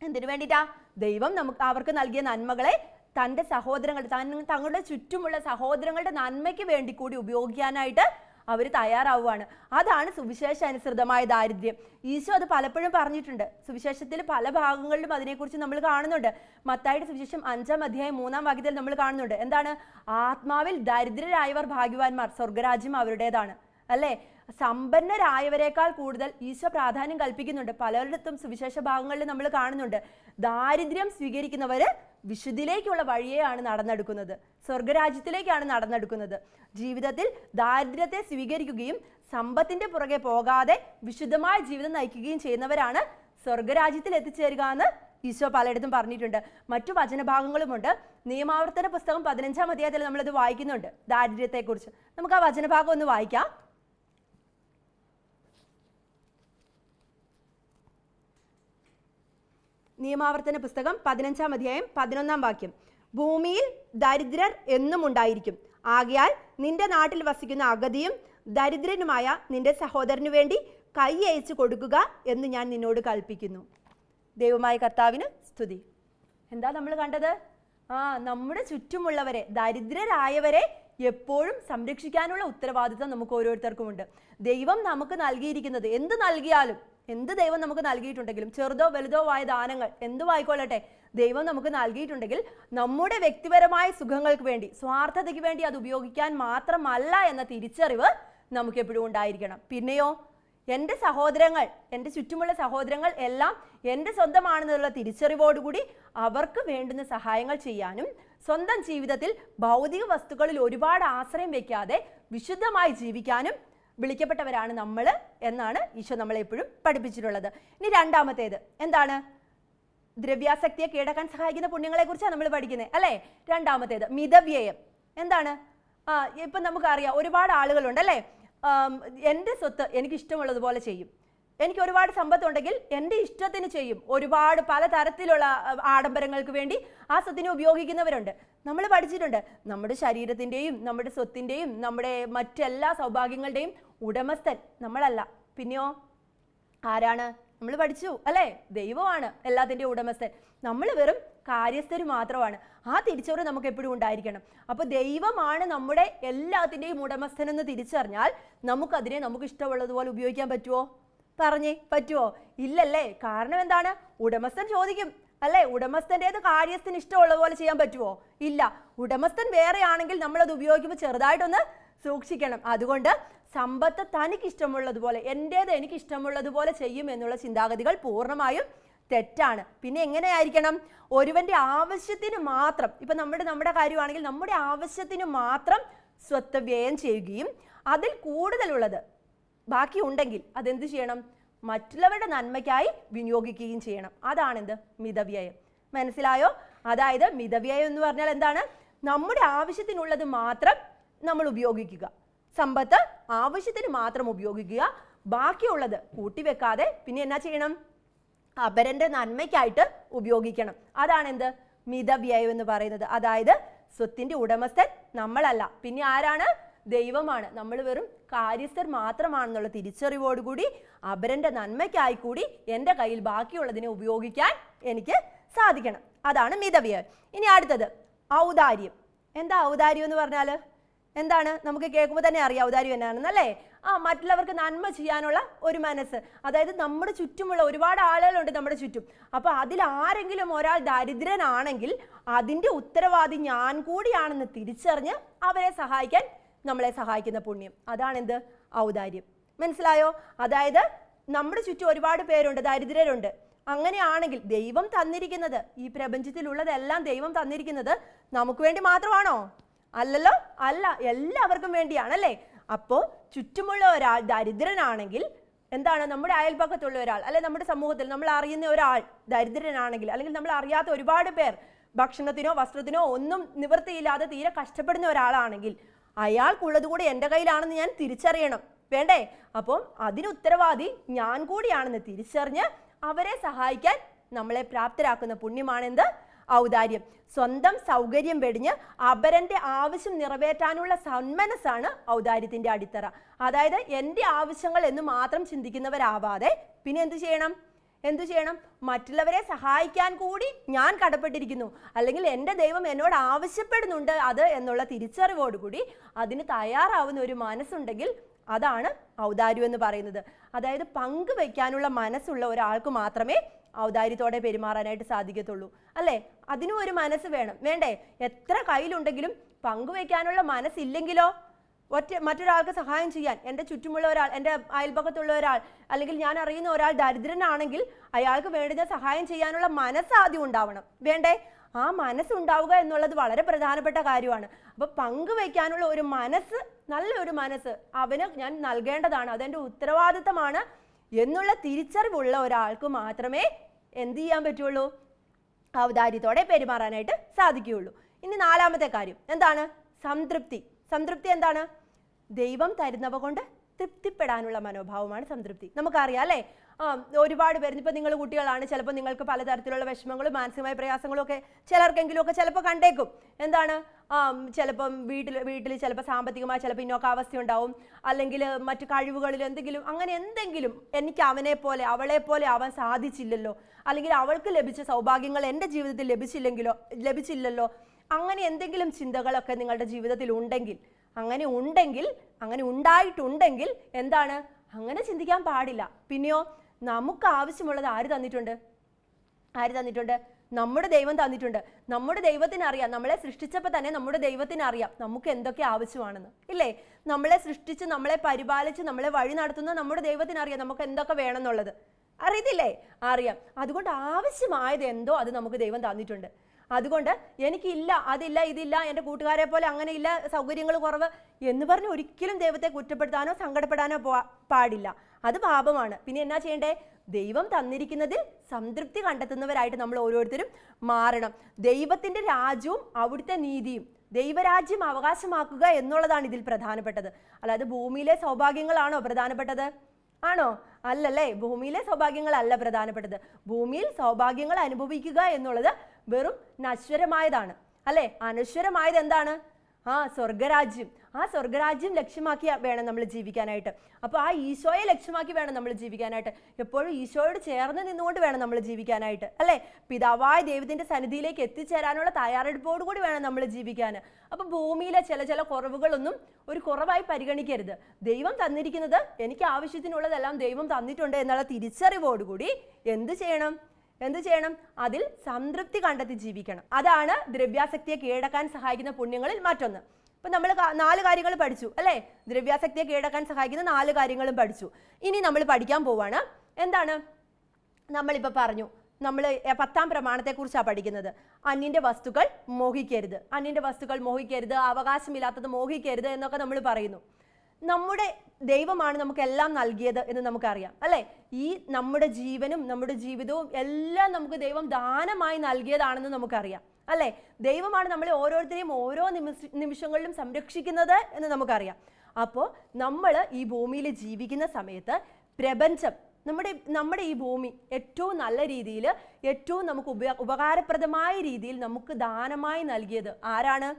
എന്തിനു വേണ്ടിയിട്ടാ? ദൈവം നമുക്ക് അവർക്ക് നൽകിയ നന്മകളെ തന്റെ സഹോദരങ്ങളുടെ തങ്ങളുടെ ചുറ്റുമുള്ള സഹോദരങ്ങളുടെ നന്മയ്ക്ക് വേണ്ടി കൂടി ഉപയോഗിക്കാനായിട്ട് അവർ തയ്യാറാവുകയാണ് അതാണ് സുവിശേഷ അനുസൃതമായ ദാരിദ്ര്യം. ഈശോ അത് പലപ്പോഴും പറഞ്ഞിട്ടുണ്ട്. സുവിശേഷത്തിൽ പല ഭാഗങ്ങളിലും അതിനെക്കുറിച്ച് നമ്മൾ കാണുന്നുണ്ട്. മത്തായിട്ട് സുവിശേഷം അഞ്ചാം അധ്യായം മൂന്നാം വാക്യത്തിൽ നമ്മൾ കാണുന്നുണ്ട്. എന്താണ്? ആത്മാവിൽ ദരിദ്രരായവർ ഭാഗ്യവാന്മാർ സ്വർഗരാജ്യം അവരുടേതാണ്. അല്ലേ? സമ്പന്നരായവരെക്കാൾ കൂടുതൽ ഈശോ പ്രാധാന്യം കൽപ്പിക്കുന്നുണ്ട്. പലരിടത്തും സുവിശേഷ ഭാഗങ്ങളിൽ നമ്മൾ കാണുന്നുണ്ട്. ദാരിദ്ര്യം സ്വീകരിക്കുന്നവര് വിശുദ്ധിയിലേക്കുള്ള വഴിയെയാണ് നടന്നെടുക്കുന്നത്. സ്വർഗരാജ്യത്തിലേക്കാണ് നടന്നെടുക്കുന്നത്. ജീവിതത്തിൽ ദാരിദ്ര്യത്തെ സ്വീകരിക്കുകയും സമ്പത്തിന്റെ പുറകെ പോകാതെ വിശുദ്ധമായ ജീവിതം നയിക്കുകയും ചെയ്യുന്നവരാണ് സ്വർഗരാജ്യത്തിൽ എത്തിച്ചേരുക എന്ന് ഈശോ പലയിടത്തും പറഞ്ഞിട്ടുണ്ട്. മറ്റു വചനഭാഗങ്ങളുമുണ്ട്. നിയമാവർത്തന പുസ്തകം പതിനഞ്ചാം അധ്യായത്തിൽ നമ്മളിത് വായിക്കുന്നുണ്ട് ദാരിദ്ര്യത്തെക്കുറിച്ച്. നമുക്ക് ആ വചനഭാഗം ഒന്ന് വായിക്കാം. നിയമാവർത്തന പുസ്തകം പതിനഞ്ചാം അധ്യായം പതിനൊന്നാം വാക്യം. ഭൂമിയിൽ ദരിദ്രർ എന്നും ഉണ്ടായിരിക്കും. ആകയാൽ നിന്റെ നാട്ടിൽ വസിക്കുന്ന അഗതിയും ദരിദ്രനുമായ നിന്റെ സഹോദരനു വേണ്ടി കൈ അയച്ചു കൊടുക്കുക എന്ന് ഞാൻ നിന്നോട് കൽപ്പിക്കുന്നു. ദൈവമായ കർത്താവിന് സ്തുതി. എന്താ നമ്മൾ കണ്ടത്? ആ നമ്മുടെ ചുറ്റുമുള്ളവരെ ദരിദ്രരായവരെ എപ്പോഴും സംരക്ഷിക്കാനുള്ള ഉത്തരവാദിത്തം നമുക്ക് ഓരോരുത്തർക്കുമുണ്ട്. ദൈവം നമുക്ക് നൽകിയിരിക്കുന്നത് എന്ത് നൽകിയാലും എന്ത് ദൈവം നമുക്ക് നൽകിയിട്ടുണ്ടെങ്കിലും ചെറുതോ വലുതോ ആയ ദാനങ്ങൾ എന്തുമായിക്കൊള്ളട്ടെ ദൈവം നമുക്ക് നൽകിയിട്ടുണ്ടെങ്കിൽ നമ്മുടെ വ്യക്തിപരമായ സുഖങ്ങൾക്ക് വേണ്ടി സ്വാർത്ഥതയ്ക്ക് വേണ്ടി അത് ഉപയോഗിക്കാൻ മാത്രമല്ല എന്ന തിരിച്ചറിവ് നമുക്ക് എപ്പോഴും ഉണ്ടായിരിക്കണം. പിന്നെയോ എന്റെ സഹോദരങ്ങൾ എന്റെ ചുറ്റുമുള്ള സഹോദരങ്ങൾ എല്ലാം എന്റെ സ്വന്തമാണെന്നുള്ള തിരിച്ചറിവോടുകൂടി അവർക്ക് വേണ്ടുന്ന സഹായങ്ങൾ ചെയ്യാനും സ്വന്തം ജീവിതത്തിൽ ഭൗതിക വസ്തുക്കളിൽ ഒരുപാട് ആശ്രയം വയ്ക്കാതെ വിശുദ്ധമായി ജീവിക്കാനും വിളിക്കപ്പെട്ടവരാണ് നമ്മൾ എന്നാണ് ഈശോ നമ്മളെ എപ്പോഴും പഠിപ്പിച്ചിട്ടുള്ളത്. ഇനി രണ്ടാമത്തേത് എന്താണ്? ദ്രവ്യാസക്തിയെ കീഴടക്കാൻ സഹായിക്കുന്ന പുണ്യങ്ങളെ കുറിച്ചാണ് നമ്മൾ പഠിക്കുന്നത് അല്ലേ? രണ്ടാമത്തേത് മിതവ്യയം. എന്താണ്? ആ ഇപ്പം നമുക്കറിയാം ഒരുപാട് ആളുകളുണ്ട് അല്ലേ? എന്റെ സ്വത്ത് എനിക്ക് ഇഷ്ടമുള്ളതുപോലെ ചെയ്യും. എനിക്ക് ഒരുപാട് സമ്പത്തുണ്ടെങ്കിൽ എന്റെ ഇഷ്ടത്തിന് ചെയ്യും. ഒരുപാട് പലതരത്തിലുള്ള തരത്തിലുള്ള ആഡംബരങ്ങൾക്ക് വേണ്ടി ആ സ്വത്തിനെ ഉപയോഗിക്കുന്നവരുണ്ട്. നമ്മൾ പഠിച്ചിട്ടുണ്ട്. നമ്മുടെ ശരീരത്തിന്റെയും നമ്മുടെ സ്വത്തിന്റെയും നമ്മുടെ മറ്റെല്ലാ സൗഭാഗ്യങ്ങളുടെയും ഉടമസ്ഥൻ നമ്മളല്ല. പിന്നെയോ? ആരാണ്? നമ്മൾ പഠിച്ചു അല്ലേ? ദൈവമാണ് എല്ലാത്തിന്റെയും ഉടമസ്ഥൻ. നമ്മൾ വെറും കാര്യസ്ഥര് മാത്രമാണ്. ആ തിരിച്ചറിവ് നമുക്ക് എപ്പോഴും ഉണ്ടായിരിക്കണം. അപ്പോൾ ദൈവമാണ് നമ്മുടെ എല്ലാത്തിന്റെയും ഉടമസ്ഥൻ എന്ന് തിരിച്ചറിഞ്ഞാൽ നമുക്കതിനെ നമുക്ക് ഇഷ്ടമുള്ളതുപോലെ ഉപയോഗിക്കാൻ പറ്റുമോ പറഞ്ഞേ പറ്റുമോ ഇല്ലല്ലേ? കാരണം എന്താണ്? ഉടമസ്ഥൻ ചോദിക്കും അല്ലേ? ഉടമസ്ഥന്റേത് കാര്യസ്ഥന് ഇഷ്ടമുള്ള പോലെ ചെയ്യാൻ പറ്റുമോ ഇല്ല. ഉടമസ്ഥൻ വേറെയാണെങ്കിൽ നമ്മളത് ഉപയോഗിക്കുമ്പോൾ ചെറുതായിട്ടൊന്ന് സൂക്ഷിക്കണം. അതുകൊണ്ട് സമ്പത്ത് തനിക്ക് ഇഷ്ടമുള്ളതുപോലെ എന്റേത് എനിക്ക് ഇഷ്ടമുള്ളതുപോലെ ചെയ്യും എന്നുള്ള ചിന്താഗതികൾ പൂർണമായും തെറ്റാണ്. പിന്നെ എങ്ങനെയായിരിക്കണം? ഒരുവന്റെ ആവശ്യത്തിന് മാത്രം ഇപ്പം നമ്മുടെ നമ്മുടെ കാര്യമാണെങ്കിൽ നമ്മുടെ ആവശ്യത്തിന് മാത്രം സ്വത്ത് വ്യയം ചെയ്യുകയും അതിൽ കൂടുതലുള്ളത് ബാക്കി ഉണ്ടെങ്കിൽ അതെന്ത് ചെയ്യണം? മറ്റുള്ളവരുടെ നന്മയ്ക്കായി വിനിയോഗിക്കുകയും ചെയ്യണം. അതാണെന്ത്? മിതവ്യയം. മനസ്സിലായോ? അതായത് മിതവ്യയം എന്ന് പറഞ്ഞാൽ എന്താണ്? നമ്മുടെ ആവശ്യത്തിനുള്ളത് മാത്രം നമ്മൾ ഉപയോഗിക്കുക. സമ്പത്ത് ആവശ്യത്തിന് മാത്രം ഉപയോഗിക്കുക. ബാക്കിയുള്ളത് കൂട്ടിവെക്കാതെ പിന്നെ എന്നാ ചെയ്യണം? അപരന്റെ നന്മയ്ക്കായിട്ട് ഉപയോഗിക്കണം. അതാണ് എന്ത്? മിതവ്യയം എന്ന് പറയുന്നത്. അതായത് സ്വത്തിന്റെ ഉടമസ്ഥൻ നമ്മളല്ല. പിന്നെ ആരാണ്? ദൈവമാണ്. നമ്മൾ വെറും കാര്യസ്ഥർ മാത്രമാണെന്നുള്ള തിരിച്ചറിവോടുകൂടി അപരന്റെ നന്മയ്ക്കായി കൂടി എന്റെ കയ്യിൽ ബാക്കിയുള്ളതിനെ ഉപയോഗിക്കാൻ എനിക്ക് സാധിക്കണം. അതാണ് മിതവ്യയം. ഇനി അടുത്തത് ഔദാര്യം. എന്താ ഔദാര്യം എന്ന് പറഞ്ഞാൽ എന്താണ്? നമുക്ക് കേൾക്കുമ്പോൾ തന്നെ അറിയാം. ഔദാര്യം എന്നാണെന്ന് അല്ലേ? ആ മറ്റുള്ളവർക്ക് നന്മ ചെയ്യാനുള്ള ഒരു മനസ്സ്. അതായത് നമ്മുടെ ചുറ്റുമുള്ള ഒരുപാട് ആളുകളുണ്ട് നമ്മുടെ ചുറ്റും. അപ്പോൾ അതിൽ ആരെങ്കിലും ഒരാൾ ദരിദ്രനാണെങ്കിൽ അതിന്റെ ഉത്തരവാദി ഞാൻ കൂടിയാണെന്ന് തിരിച്ചറിഞ്ഞ് അവരെ സഹായിക്കാൻ നമ്മളെ സഹായിക്കുന്ന പുണ്യം. അതാണെന്ത്? ഔദാര്യം. മനസ്സിലായോ? അതായത് നമ്മുടെ ചുറ്റും ഒരുപാട് പേരുണ്ട് ദരിദ്രരുണ്ട്. അങ്ങനെയാണെങ്കിൽ ദൈവം തന്നിരിക്കുന്നത് ഈ പ്രപഞ്ചത്തിലുള്ളതെല്ലാം ദൈവം തന്നിരിക്കുന്നത് നമുക്ക് വേണ്ടി മാത്രമാണോ? അല്ലല്ലോ? അല്ല എല്ലാവർക്കും വേണ്ടിയാണ് അല്ലേ അപ്പോൾ ചുറ്റുമുള്ള ഒരാൾ ദരിദ്രനാണെങ്കിൽ എന്താണ്? നമ്മുടെ അയൽപക്കത്തുള്ള ഒരാൾ അല്ലെ നമ്മുടെ സമൂഹത്തിൽ നമ്മൾ അറിയുന്ന ഒരാൾ ദരിദ്രനാണെങ്കിൽ അല്ലെങ്കിൽ നമ്മൾ അറിയാത്ത ഒരുപാട് പേർ ഭക്ഷണത്തിനോ വസ്ത്രത്തിനോ ഒന്നും നിവൃത്തിയില്ലാതെ തീരെ കഷ്ടപ്പെടുന്ന ഒരാളാണെങ്കിൽ അയാൾക്കുള്ളത് കൂടി എന്റെ കയ്യിലാണെന്ന് ഞാൻ തിരിച്ചറിയണം. വേണ്ടേ? അപ്പം അതിന് ഉത്തരവാദി ഞാൻ കൂടിയാണെന്ന് തിരിച്ചറിഞ്ഞ് അവരെ സഹായിക്കാൻ നമ്മളെ പ്രാപ്തരാക്കുന്ന പുണ്യമാണെന്ത്? ഔദാര്യം. സ്വന്തം സൗകര്യം വെടിഞ്ഞ് അപരന്റെ ആവശ്യം നിറവേറ്റാനുള്ള സന്മനസ്സാണ് ഔദാര്യത്തിന്റെ അടിത്തറ. അതായത് എന്റെ ആവശ്യങ്ങൾ എന്ന് മാത്രം ചിന്തിക്കുന്നവരാവാതെ പിന്നെ എന്ത് ചെയ്യണം? എന്തു ചെയ്യണം? മറ്റുള്ളവരെ സഹായിക്കാൻ കൂടി ഞാൻ കടപ്പെട്ടിരിക്കുന്നു. അല്ലെങ്കിൽ എന്റെ ദൈവം എന്നോട് ആവശ്യപ്പെടുന്നുണ്ട് അത് എന്നുള്ള തിരിച്ചറിവോടുകൂടി അതിന് തയ്യാറാവുന്ന ഒരു മനസ്സുണ്ടെങ്കിൽ അതാണ് ഔദാര്യം എന്ന് പറയുന്നത്. അതായത് പങ്കുവെക്കാനുള്ള മനസ്സുള്ള ഒരാൾക്ക് മാത്രമേ ഔദാര്യത്തോടെ പെരുമാറാനായിട്ട് സാധിക്കത്തുള്ളൂ. അല്ലേ? അതിനും ഒരു മനസ്സ് വേണം. വേണ്ടേ? എത്ര കയ്യിലുണ്ടെങ്കിലും പങ്കുവെക്കാനുള്ള മനസ്സില്ലെങ്കിലോ ഒറ്റ മറ്റൊരാൾക്ക് സഹായം ചെയ്യാൻ എന്റെ ചുറ്റുമുള്ള ഒരാൾ എന്റെ അയൽപക്കത്തുള്ള ഒരാൾ അല്ലെങ്കിൽ ഞാൻ അറിയുന്ന ഒരാൾ ദരിദ്രനാണെങ്കിൽ അയാൾക്ക് വേണ്ടുന്ന സഹായം ചെയ്യാനുള്ള മനസ്സ് ആദ്യം ഉണ്ടാവണം. വേണ്ടേ? ആ മനസ്സുണ്ടാവുക എന്നുള്ളത് വളരെ പ്രധാനപ്പെട്ട കാര്യമാണ്. അപ്പോൾ പങ്കുവെക്കാനുള്ള ഒരു മനസ്സ് നല്ലൊരു മനസ്സ് അവന് ഞാൻ നൽകേണ്ടതാണ്. അതെന്റെ ഉത്തരവാദിത്തമാണ്. എന്നുള്ള തിരിച്ചറിവുള്ള ഒരാൾക്ക് മാത്രമേ എന്ത് ചെയ്യാൻ പറ്റുള്ളൂ? ഔദാര്യത്തോടെ പെരുമാറാനായിട്ട് സാധിക്കുകയുള്ളൂ. ഇനി നാലാമത്തെ കാര്യം. എന്താണ്? സംതൃപ്തി. സംതൃപ്തി എന്താണ്? ദൈവം തരുന്നവ കൊണ്ട് തൃപ്തിപ്പെടാനുള്ള മനോഭാവമാണ് സംതൃപ്തി. നമുക്കറിയാം അല്ലേ? ആ ഒരുപാട് പേര് ഇപ്പം നിങ്ങൾ കുട്ടികളാണ്. ചിലപ്പോൾ നിങ്ങൾക്ക് പലതരത്തിലുള്ള വിഷമങ്ങളും മാനസികമായ പ്രയാസങ്ങളും ഒക്കെ ചിലർക്കെങ്കിലും ഒക്കെ ചിലപ്പോൾ കണ്ടേക്കും. എന്താണ്? ചിലപ്പം വീട്ടിൽ വീട്ടിൽ ചിലപ്പോൾ സാമ്പത്തികമായി ചിലപ്പോൾ പിന്നോക്കാവസ്ഥ ഉണ്ടാവും അല്ലെങ്കിൽ മറ്റു കഴിവുകളിൽ എന്തെങ്കിലും അങ്ങനെ എന്തെങ്കിലും എനിക്ക് അവനെ പോലെ അവളെ പോലെ അവൻ സാധിച്ചില്ലല്ലോ. അല്ലെങ്കിൽ അവൾക്ക് ലഭിച്ച സൗഭാഗ്യങ്ങൾ എന്റെ ജീവിതത്തിൽ ലഭിച്ചില്ലെങ്കിലോ ലഭിച്ചില്ലല്ലോ. അങ്ങനെ എന്തെങ്കിലും ചിന്തകളൊക്കെ നിങ്ങളുടെ ജീവിതത്തിൽ ഉണ്ടെങ്കിൽ അങ്ങനെ ഉണ്ടെങ്കിൽ അങ്ങനെ ഉണ്ടായിട്ടുണ്ടെങ്കിൽ എന്താണ്? അങ്ങനെ ചിന്തിക്കാൻ പാടില്ല. പിന്നെയോ നമുക്ക് ആവശ്യമുള്ളത് ആര് തന്നിട്ടുണ്ട്? ആര് തന്നിട്ടുണ്ട്? നമ്മുടെ ദൈവം തന്നിട്ടുണ്ട്. നമ്മുടെ ദൈവത്തിന് അറിയാം. നമ്മളെ സൃഷ്ടിച്ചപ്പോൾ തന്നെ നമ്മുടെ ദൈവത്തിന് അറിയാം. നമുക്ക് എന്തൊക്കെ ആവശ്യമാണെന്ന്. ഇല്ലേ? നമ്മളെ സൃഷ്ടിച്ച് നമ്മളെ പരിപാലിച്ച് നമ്മളെ വഴി നടത്തുന്ന നമ്മുടെ ദൈവത്തിന് അറിയാം. നമുക്ക് എന്തൊക്കെ വേണമെന്നുള്ളത്. അറിയത്തില്ലേ? അറിയാം. അതുകൊണ്ട് ആവശ്യമായത് എന്തോ അത് നമുക്ക് ദൈവം തന്നിട്ടുണ്ട്. അതുകൊണ്ട് എനിക്കില്ല അതില്ല ഇതില്ല എന്റെ കൂട്ടുകാരെ പോലെ അങ്ങനെ ഇല്ല സൗകര്യങ്ങൾ കുറവ് എന്ന് പറഞ്ഞ് ഒരിക്കലും ദൈവത്തെ കുറ്റപ്പെടുത്താനോ സങ്കടപ്പെടാനോ പാടില്ല. അത് പാപമാണ്. പിന്നെ എന്നാ ചെയ്യണ്ടേ? ദൈവം തന്നിരിക്കുന്നതിൽ സംതൃപ്തി കണ്ടെത്തുന്നവരായിട്ട് നമ്മൾ ഓരോരുത്തരും മാറണം. ദൈവത്തിന്റെ രാജ്യവും അവിടുത്തെ നീതിയും ദൈവരാജ്യം അവകാശമാക്കുക എന്നുള്ളതാണ് ഇതിൽ പ്രധാനപ്പെട്ടത്. അല്ലാതെ ഭൂമിയിലെ സൗഭാഗ്യങ്ങളാണോ പ്രധാനപ്പെട്ടത്? ആണോ? അല്ലല്ലേ? ഭൂമിയിലെ സൗഭാഗ്യങ്ങളല്ല പ്രധാനപ്പെട്ടത്. ഭൂമിയിൽ സൗഭാഗ്യങ്ങൾ അനുഭവിക്കുക എന്നുള്ളത് വെറും നശ്വരമായതാണ്. അല്ലേ? അനശ്വരമായത് എന്താണ്? ആ സ്വർഗരാജ്യം. ആ സ്വർഗരാജ്യം ലക്ഷ്യമാക്കി വേണം നമ്മൾ ജീവിക്കാനായിട്ട്. അപ്പോൾ ആ ഈശോയെ ലക്ഷ്യമാക്കി വേണം നമ്മൾ ജീവിക്കാനായിട്ട്. എപ്പോഴും ഈശോയോട് ചേർന്ന് നിന്നുകൊണ്ട് വേണം നമ്മൾ ജീവിക്കാനായിട്ട് അല്ലേ? പിതാവായ ദൈവത്തിന്റെ സന്നിധിയിലേക്ക് എത്തിച്ചേരാനുള്ള തയ്യാറെടുപ്പോടു കൂടി വേണം നമ്മൾ ജീവിക്കാൻ. അപ്പോൾ ഭൂമിയിലെ ചില ചില കുറവുകളൊന്നും ഒരു കുറവായി പരിഗണിക്കരുത്. ദൈവം തന്നിരിക്കുന്നത് എനിക്ക് ആവശ്യത്തിനുള്ളതെല്ലാം ദൈവം തന്നിട്ടുണ്ട് എന്നുള്ള തിരിച്ചറിവോടുകൂടി എന്ത് ചെയ്യണം? എന്ത് ചെയ്യണം? അതിൽ സംതൃപ്തി കണ്ടെത്തി ജീവിക്കണം. അതാണ് ദ്രവ്യാസക്തിയെ കീഴടക്കാൻ സഹായിക്കുന്ന പുണ്യങ്ങളിൽ മറ്റൊന്ന്. ഇപ്പം നമ്മൾ നാല് കാര്യങ്ങൾ പഠിച്ചു അല്ലേ? ദ്രവ്യാസക്തിയെ കീഴടക്കാൻ സഹായിക്കുന്ന നാല് കാര്യങ്ങളും പഠിച്ചു. ഇനി നമ്മൾ പഠിക്കാൻ പോവാണ്. എന്താണ്? നമ്മളിപ്പോൾ പറഞ്ഞു നമ്മൾ പത്താം പ്രമാണത്തെക്കുറിച്ചാണ് പഠിക്കുന്നത്. അന്യന്റെ വസ്തുക്കൾ മോഹിക്കരുത്. അന്യന്റെ വസ്തുക്കൾ മോഹിക്കരുത് അവകാശമില്ലാത്തത് മോഹിക്കരുത് എന്നൊക്കെ നമ്മൾ പറയുന്നു. നമ്മുടെ ദൈവമാണ് നമുക്കെല്ലാം നൽകിയത് എന്ന് നമുക്കറിയാം അല്ലേ? ഈ നമ്മുടെ ജീവനും നമ്മുടെ ജീവിതവും എല്ലാം നമുക്ക് ദൈവം ദാനമായി നൽകിയതാണെന്ന് നമുക്കറിയാം. അല്ലേ? ദൈവമാണ് നമ്മളെ ഓരോരുത്തരെയും ഓരോ നിമിഷ നിമിഷങ്ങളിലും സംരക്ഷിക്കുന്നത് എന്ന് നമുക്കറിയാം. അപ്പോൾ നമ്മൾ ഈ ഭൂമിയിൽ ജീവിക്കുന്ന സമയത്ത് പ്രപഞ്ചം നമ്മുടെ നമ്മുടെ ഈ ഭൂമി ഏറ്റവും നല്ല രീതിയിൽ ഏറ്റവും നമുക്ക് ഉപ ഉപകാരപ്രദമായ രീതിയിൽ നമുക്ക് ദാനമായി നൽകിയത് ആരാണ്?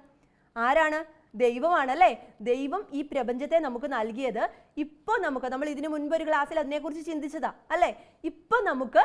ആരാണ്? ദൈവമാണ് അല്ലേ? ദൈവം ഈ പ്രപഞ്ചത്തെ നമുക്ക് നൽകിയത്. ഇപ്പോൾ നമുക്ക് നമ്മൾ ഇതിനു മുൻപ് ഒരു ക്ലാസ്സിൽ അതിനെക്കുറിച്ച് ചിന്തിച്ചതാ അല്ലേ? ഇപ്പം നമുക്ക്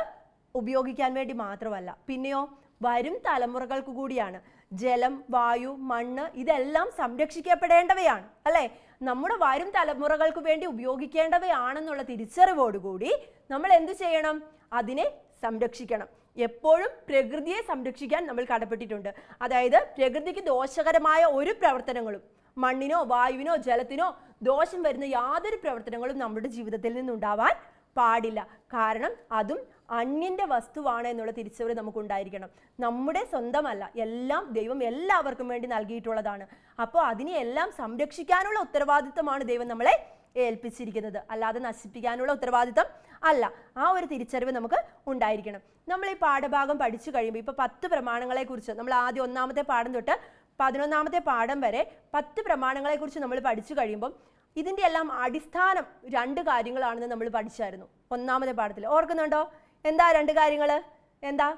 ഉപയോഗിക്കാൻ വേണ്ടി മാത്രമല്ല. പിന്നെയോ വരും തലമുറകൾക്ക് കൂടിയാണ്. ജലം വായു മണ്ണ് ഇതെല്ലാം സംരക്ഷിക്കപ്പെടേണ്ടവയാണ് അല്ലേ? നമ്മുടെ വരും തലമുറകൾക്ക് വേണ്ടി ഉപയോഗിക്കേണ്ടവയാണെന്നുള്ള തിരിച്ചറിവോടുകൂടി നമ്മൾ എന്ത് ചെയ്യണം? അതിനെ സംരക്ഷിക്കണം. എപ്പോഴും പ്രകൃതിയെ സംരക്ഷിക്കാൻ നമ്മൾ കടപ്പെട്ടിട്ടുണ്ട്. അതായത് പ്രകൃതിക്ക് ദോഷകരമായ ഒരു പ്രവർത്തനങ്ങളും മണ്ണിനോ വായുവിനോ ജലത്തിനോ ദോഷം വരുന്ന യാതൊരു പ്രവർത്തനങ്ങളും നമ്മുടെ ജീവിതത്തിൽ നിന്നുണ്ടാവാൻ പാടില്ല. കാരണം അതും അന്യന്റെ വസ്തുവാണ് എന്നുള്ള തിരിച്ചറിവ് നമുക്കുണ്ടായിരിക്കണം. നമ്മുടെ സ്വന്തമല്ല. എല്ലാം ദൈവം എല്ലാവർക്കും വേണ്ടി നൽകിയിട്ടുള്ളതാണ്. അപ്പോൾ അതിനെ എല്ലാം സംരക്ഷിക്കാനുള്ള ഉത്തരവാദിത്തമാണ് ദൈവം നമ്മളെ ഏൽപ്പിച്ചിരിക്കുന്നത്. അല്ലാതെ നശിപ്പിക്കാനുള്ള ഉത്തരവാദിത്തം അല്ല. ആ ഒരു തിരിച്ചറിവ് നമുക്ക് ഉണ്ടായിരിക്കണം. നമ്മൾ ഈ പാഠഭാഗം പഠിച്ചു കഴിയുമ്പോൾ ഇപ്പോൾ പത്ത് പ്രമാണങ്ങളെ കുറിച്ച് നമ്മൾ ആദ്യം ഒന്നാമത്തെ പാഠം തൊട്ട് പതിനൊന്നാമത്തെ പാഠം വരെ പത്ത് പ്രമാണങ്ങളെ കുറിച്ച് നമ്മൾ പഠിച്ചു കഴിയുമ്പോൾ ഇതിന്റെ എല്ലാം അടിസ്ഥാനം രണ്ട് കാര്യങ്ങളാണെന്ന് നമ്മൾ പഠിച്ചായിരുന്നു. ഒന്നാമത്തെ പാഠത്തിൽ ഓർക്കുന്നുണ്ടോ? എന്താ രണ്ട് കാര്യങ്ങൾ എന്താ?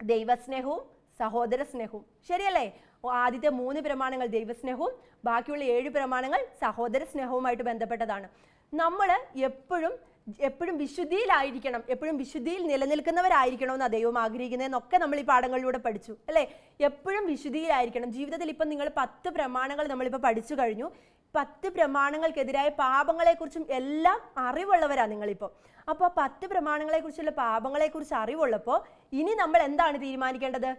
ദൈവസ്നേഹവും സഹോദര സ്നേഹവും ശരിയല്ലേ ആദ്യത്തെ മൂന്ന് പ്രമാണങ്ങൾ ദൈവസ്നേഹവും ബാക്കിയുള്ള ഏഴ് പ്രമാണങ്ങൾ സഹോദര സ്നേഹവുമായിട്ട് ബന്ധപ്പെട്ടതാണ്. നമ്മൾ എപ്പോഴും എപ്പോഴും വിശുദ്ധിയിലായിരിക്കണം എപ്പോഴും വിശുദ്ധിയിൽ നിലനിൽക്കുന്നവരായിരിക്കണം എന്നാണ് ദൈവം ആഗ്രഹിക്കുന്നതെന്നൊക്കെ നമ്മൾ ഈ പാഠങ്ങളിലൂടെ പഠിച്ചു. അല്ലേ? എപ്പോഴും വിശുദ്ധിയിലായിരിക്കണം. ജീവിതത്തിൽ ഇപ്പം നിങ്ങൾ പത്ത് പ്രമാണങ്ങൾ നമ്മളിപ്പോൾ പഠിച്ചു കഴിഞ്ഞു. പത്ത് പ്രമാണങ്ങൾക്കെതിരായ പാപങ്ങളെക്കുറിച്ചും എല്ലാം അറിവുള്ളവരാണ് നിങ്ങളിപ്പോൾ അപ്പോൾ പത്ത് പ്രമാണങ്ങളെക്കുറിച്ചുള്ള പാപങ്ങളെക്കുറിച്ച് അറിവുള്ളപ്പോൾ ഇനി നമ്മൾ എന്താണ് തീരുമാനിക്കേണ്ടത്?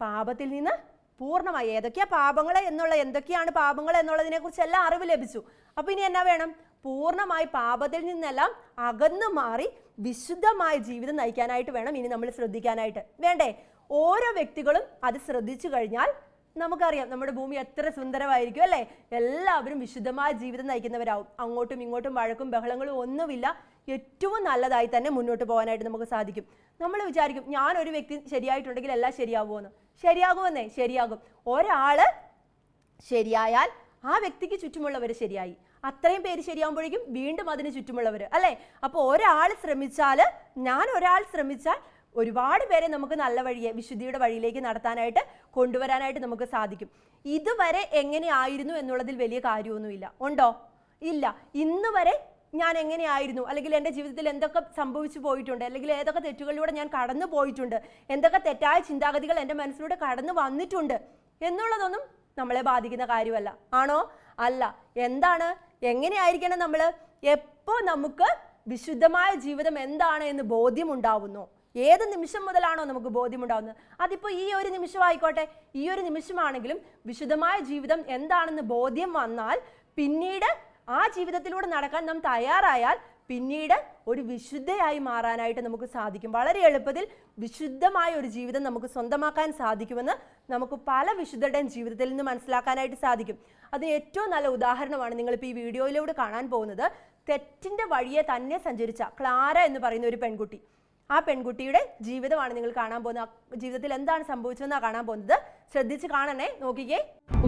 പാപത്തിൽ നിന്ന് പൂർണമായി ഏതൊക്കെയാ പാപങ്ങൾ എന്നുള്ള എന്തൊക്കെയാണ് പാപങ്ങൾ എന്നുള്ളതിനെ കുറിച്ച് എല്ലാം അറിവ് ലഭിച്ചു. അപ്പൊ ഇനി എന്നാ വേണം? പൂർണമായി പാപത്തിൽ നിന്നെല്ലാം അകന്നു മാറി വിശുദ്ധമായ ജീവിതം നയിക്കാനായിട്ട് വേണം ഇനി നമ്മൾ ശ്രദ്ധിക്കാനായിട്ട്. വേണ്ടേ? ഓരോ വ്യക്തികളും അത് ശ്രദ്ധിച്ചു കഴിഞ്ഞാൽ നമുക്കറിയാം നമ്മുടെ ഭൂമി എത്ര സുന്ദരമായിരിക്കും അല്ലേ? എല്ലാവരും വിശുദ്ധമായ ജീവിതം നയിക്കുന്നവരാവും. അങ്ങോട്ടും ഇങ്ങോട്ടും വഴക്കും ബഹളങ്ങളും ഒന്നുമില്ല. ഏറ്റവും നല്ലതായി തന്നെ മുന്നോട്ട് പോകാനായിട്ട് നമുക്ക് സാധിക്കും. നമ്മൾ വിചാരിക്കും ഞാൻ ഒരു വ്യക്തി ശരിയായിട്ടുണ്ടെങ്കിൽ എല്ലാം ശരിയാവുമെന്ന്. ശരിയാകുമെന്നേ ശരിയാകും. ഒരാൾ ശരിയായാൽ ആ വ്യക്തിക്ക് ചുറ്റുമുള്ളവർ ശരിയായി. അത്രയും പേര് ശരിയാകുമ്പോഴേക്കും വീണ്ടും അതിന് ചുറ്റുമുള്ളവർ അല്ലേ? അപ്പോൾ ഒരാൾ ശ്രമിച്ചാൽ ഞാൻ ഒരാൾ ശ്രമിച്ചാൽ ഒരുപാട് പേരെ നമുക്ക് നല്ല വഴിയെ വിശുദ്ധിയുടെ വഴിയിലേക്ക് നടത്താനായിട്ട് കൊണ്ടുവരാനായിട്ട് നമുക്ക് സാധിക്കും. ഇതുവരെ എങ്ങനെയായിരുന്നു എന്നുള്ളതിൽ വലിയ കാര്യമൊന്നുമില്ല. ഉണ്ടോ? ഇല്ല. ഇന്ന് വരെ ഞാൻ എങ്ങനെയായിരുന്നു? അല്ലെങ്കിൽ എന്റെ ജീവിതത്തിൽ എന്തൊക്കെ സംഭവിച്ചു പോയിട്ടുണ്ട്? അല്ലെങ്കിൽ ഏതൊക്കെ തെറ്റുകളിലൂടെ ഞാൻ കടന്നു പോയിട്ടുണ്ട്? എന്തൊക്കെ തെറ്റായ ചിന്താഗതികൾ എന്റെ മനസ്സിലൂടെ കടന്നു വന്നിട്ടുണ്ട്? എന്നുള്ളതൊന്നും നമ്മളെ ബാധിക്കുന്ന കാര്യമല്ല. ആണോ? അല്ല. എന്താണ്? എങ്ങനെയായിരിക്കണം നമ്മൾ എപ്പോൾ നമുക്ക് വിശുദ്ധമായ ജീവിതം എന്താണ് എന്ന് ബോധ്യമുണ്ടാവുന്നു ഏത് നിമിഷം മുതലാണോ നമുക്ക് ബോധ്യമുണ്ടാവുന്നത്? അതിപ്പോൾ ഈ ഒരു നിമിഷം ആയിക്കോട്ടെ ഈ ഒരു നിമിഷമാണെങ്കിലും വിശുദ്ധമായ ജീവിതം എന്താണെന്ന് ബോധ്യം വന്നാൽ പിന്നീട് ആ ജീവിതത്തിലൂടെ നടക്കാൻ നാം തയ്യാറായാൽ പിന്നീട് ഒരു വിശുദ്ധയായി മാറാനായിട്ട് നമുക്ക് സാധിക്കും. വളരെ എളുപ്പത്തിൽ വിശുദ്ധമായ ഒരു ജീവിതം നമുക്ക് സ്വന്തമാക്കാൻ സാധിക്കുമെന്ന് നമുക്ക് പല വിശുദ്ധരുടെയും ജീവിതത്തിൽ നിന്ന് മനസ്സിലാക്കാനായിട്ട് സാധിക്കും. അതിന് ഏറ്റവും നല്ല ഉദാഹരണമാണ് നിങ്ങളിപ്പോൾ ഈ വീഡിയോയിലൂടെ കാണാൻ പോകുന്നത്. തെറ്റിന്റെ വഴിയെ തന്നെ സഞ്ചരിച്ച ക്ലാര എന്ന് പറയുന്ന ഒരു പെൺകുട്ടി. ആ പെൺകുട്ടിയുടെ ജീവിതമാണ് നിങ്ങൾ കാണാൻ പോകുന്നത്. ജീവിതത്തിൽ എന്താണ് സംഭവിച്ചതെന്നാണ് കാണാൻ പോകുന്നത്. ശ്രദ്ധിച്ച് കാണണേ. നോക്കിക്കേ.